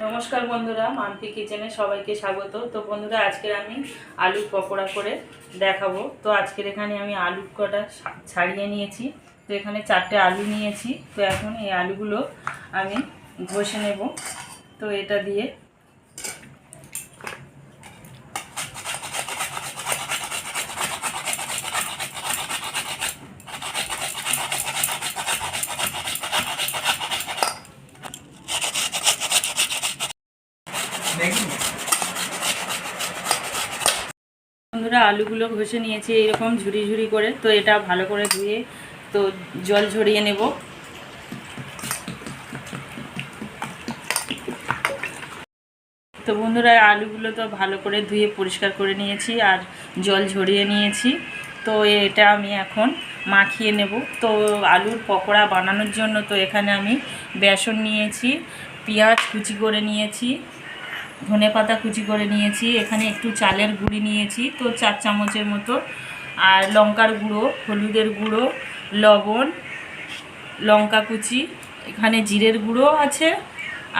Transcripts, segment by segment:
নমস্কার বন্ধুরা মাম্পি কিচেনে সবাইকে স্বাগত। তো বন্ধুরা, আজকের আমি আলু পকোড়া করে দেখাবো। তো আজকের এখানে আমি আলু কটা ছাড়িয়ে নিয়েছি। তো এখানে চারটে আলু নিয়েছি। তো এখন এই আলুগুলো আমি ঘষে নেব। তো এটা দিয়ে বন্ধুরা, আলুগুলো ঘষে নিয়েছি এরকম ঝুড়ি ঝুড়ি করে। তো এটা ভালো করে ধুয়ে তো জল ঝরিয়ে নেব। তো বন্ধুরা, আলুগুলো তো ভালো করে ধুয়ে পরিষ্কার করে নিয়েছি আর জল ঝরিয়ে নিয়েছি। তো এটা আমি এখন মাখিয়ে নেব। তো আলুর পকোড়া বানানোর জন্য তো এখানে আমি বেসন নিয়েছি, পেঁয়াজ কুচি করে নিয়েছি ধনে পাতা কুচি করে নিয়েছি, এখানে একটু চালের গুঁড়ি নিয়েছি, তো চার চামচের মতো। আর লঙ্কার গুঁড়ো, হলুদের গুঁড়ো, লবণ, লঙ্কা কুচি, এখানে জিরের গুঁড়ো আছে,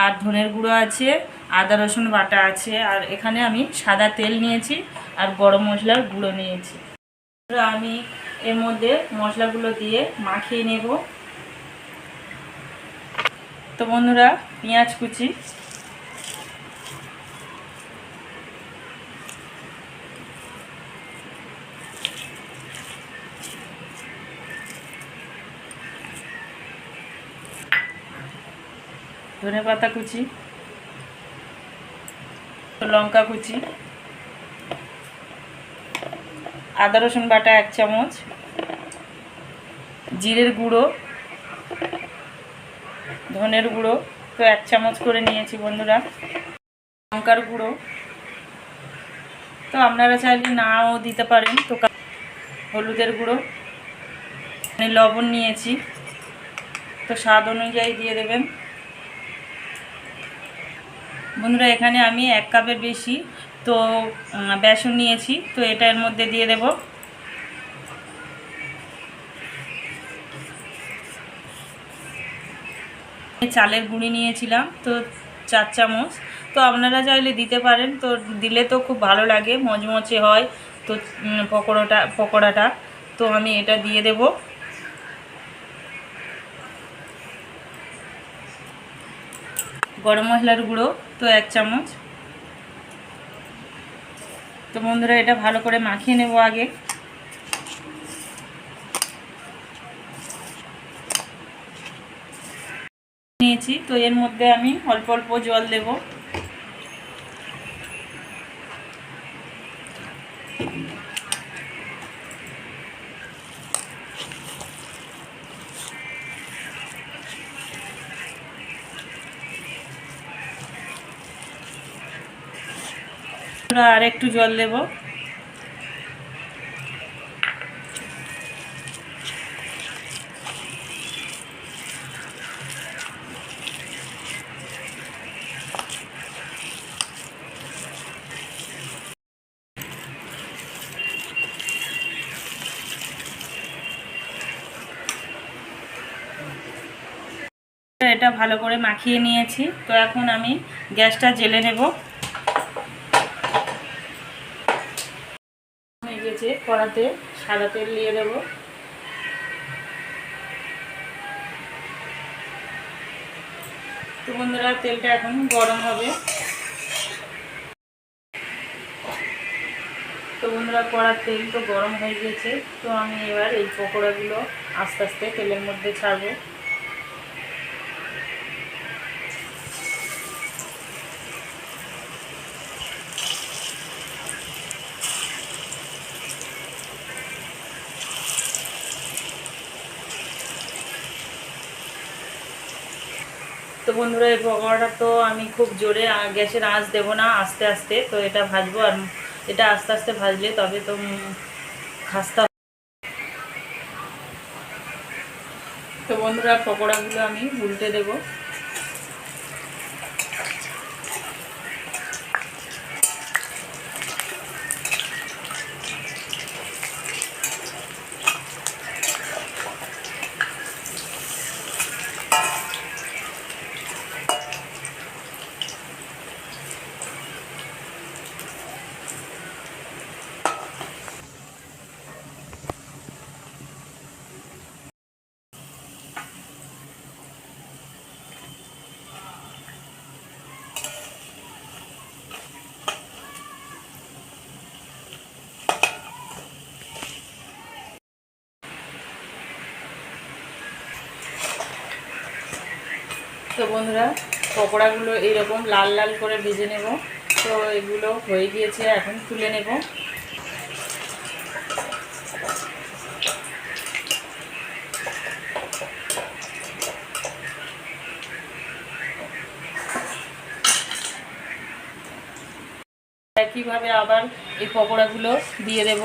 আর ধনের গুঁড়ো আছে, আদা, রসুন বাটা আছে, আর এখানে আমি সাদা তেল নিয়েছি আর গরম মশলার গুঁড়ো নিয়েছি। আমি এর মধ্যে মশলাগুলো দিয়ে মাখিয়ে নেব। তো বন্ধুরা, পেঁয়াজ কুচি ধনে পাতা কুচি, লঙ্কা কুচি, আদা রসুন বাটা এক চামচ, জিরের গুঁড়ো, ধনের গুঁড়ো তো এক চামচ করে নিয়েছি বন্ধুরা, লঙ্কার গুঁড়ো। তো আপনারা চাইলে নাও দিতে পারেন, তো হলুদের গুঁড়ো। লবণ নিয়েছি, তো স্বাদ অনুযায়ী দিয়ে দেবেন। বন্ধুরা, এখানে আমি এক কাপের বেশি তো বেসন নিয়েছি, তো এটা এর মধ্যে দিয়ে দেব। চালের গুঁড়ি নিয়েছিলাম, তো চার চামচ। তো আপনারা চাইলে দিতে পারেন, তো দিলে তো খুব ভালো লাগে মচমচে হয়, তো পকোড়াটা পকোড়াটা। তো আমি এটা দিয়ে দেবো। গরম মশলার গুঁড়ো, তো এক চামচ। তো বন্ধুরা, এটা ভালো করে মাখিয়ে নেব আগে। নিয়েছি, তো এর মধ্যে আমি অল্প অল্প জল দেব। আর একটু জল দেব। এটা ভালো করে মাখিয়ে নিয়েছি। তো এখন আমি গ্যাসটা জেলে নেব। গেছে কড়াতে সাদা তেল দিয়ে দেব। বন্ধুরা, তেলটা এখন গরম হবে। তো বন্ধুরা, কড়ার তেল তো গরম হয়ে গেছে, তো আমি এবার এই পকোড়াগুলো আস্তে আস্তে তেলের মধ্যে ছাড়বো। তো বন্ধুরা, এই পকোড়াটা তো আমি খুব জোরে গ্যাসের আঁচ দেবো না, আস্তে আস্তে। তো এটা ভাজবো আর এটা আস্তে আস্তে ভাজলে তবে তো খাস্তা তো বন্ধুরা, পকোড়াগুলো আমি উল্টে দেবো। তো বন্ধুরা, পকোড়াগুলো এইরকম লাল লাল করে ভেজে নেব। তো এগুলো হয়ে গিয়েছে, এখন তুলে নেব। একইভাবে আবার এই পকোড়াগুলো দিয়ে দেব।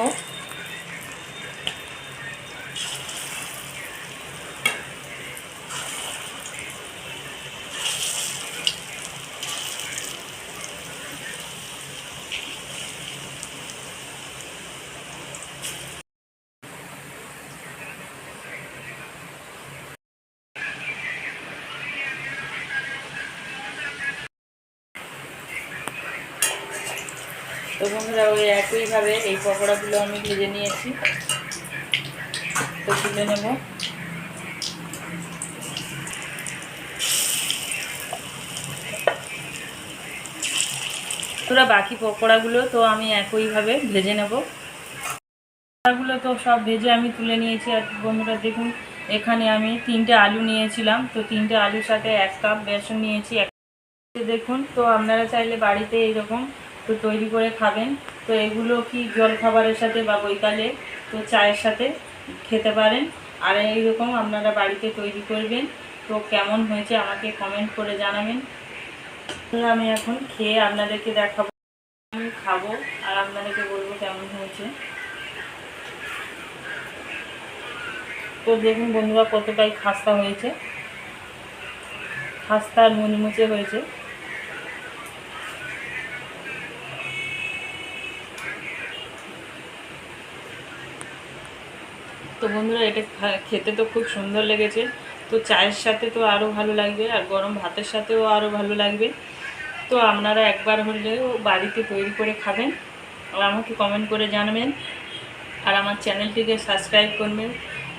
তো বন্ধুরা, ওই একইভাবে এই পকোড়াগুলো আমি ভেজে নিয়েছি। তো তুলে নেব। তোরা বাকি পকোড়াগুলো তো আমি একইভাবে ভেজে নেব। পকোড়াগুলো তো সব ভেজে আমি তুলে নিয়েছি। আর বন্ধুরা, দেখুন, এখানে আমি তিনটে আলু নিয়েছিলাম। তো তিনটে আলুর সাথে এক কাপ বেসন নিয়েছি। এক দেখুন, তো আপনারা চাইলে বাড়িতে এইরকম তো তৈরি করে খাবেন। তো এগুলো কি জল খাবারের সাথে বা বৈকালে তো চায়ের সাথে খেতে পারেন। আর এইরকম আপনারা বাড়িতে তৈরি করবেন। তো কেমন হয়েছে আমাকে কমেন্ট করে জানাবেন। আমি এখন খেয়ে আপনাদেরকে দেখাবো আমি খাব আর আপনাদেরকে বলব কেমন হয়েছে। তো দেখুন বন্ধুরা কতটাই খাস্তা হয়েছে। খাস্তা মুচমুচে হয়েছে। তো বন্ধুরা, এটা খেতে তো খুব সুন্দর লেগেছে। তো চায়ের সাথে তো আরও ভালো লাগবে, আর গরম ভাতের সাথেও আরও ভালো লাগবে। তো আপনারা একবার হলেও বাড়িতে তৈরি করে খাবেন। আর আমাকে কমেন্ট করে জানাবেন। আর আমার চ্যানেলটিকে সাবস্ক্রাইব করবেন।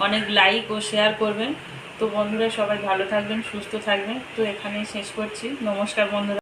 অনেক লাইক ও শেয়ার করবেন। তো বন্ধুরা, সবাই ভালো থাকবেন, সুস্থ থাকবেন। তো এখানেই শেষ করছি। নমস্কার বন্ধুরা।